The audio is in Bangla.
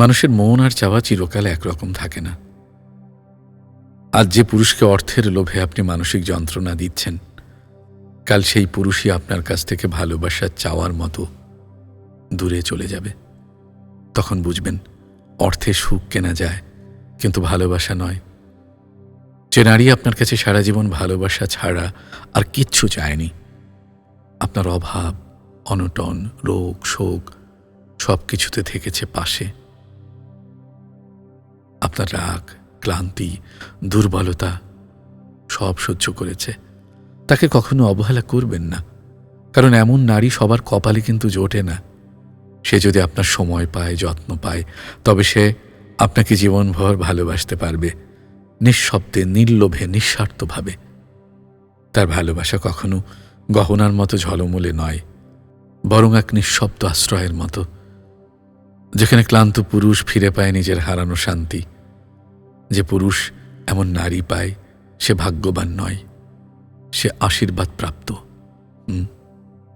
মানুষের মন আর চাওয়া চিরকাল একরকম থাকে না। আজ যে পুরুষকে অর্থের লোভে আপনি মানসিক যন্ত্রণা দিচ্ছেন, কাল সেই পুরুষই আপনার কাছ থেকে ভালোবাসা চাওয়ার মতো দূরে চলে যাবে। তখন বুঝবেন, অর্থে সুখ কেনা যায়, কিন্তু ভালোবাসা নয়। যে নারী আপনার কাছে সারা জীবন ভালোবাসা ছাড়া আর কিচ্ছু চায়নি, আপনার অভাব, অনটন, রোগ, শোক সব কিছুতে থেকেছে পাশে। আপনার রাগ, ক্লান্তি, দুর্বলতা সব সহ্য করেছে। তাকে কখনো অবহেলা করবেন না, কারণ এমন নারী সবার কপালে কিন্তু জোটে না। সে যদি আপনার সময় পায়, যত্ন পায়, তবে সে আপনাকে জীবনভর ভালোবাসতে পারবে, নিঃশব্দে, নির্লোভে, নিঃস্বার্থভাবে। তার ভালোবাসা কখনো গহনার মতো ঝলমলে নয়, বরং এক নিঃশব্দ আশ্রয়ের মতো, যেখানে ক্লান্ত পুরুষ ফিরে পায় নিজের হারানো শান্তি। যে পুরুষ এমন নারী পায় সে ভাগ্যবান নয় সে আশীর্বাদ প্রাপ্ত হুম?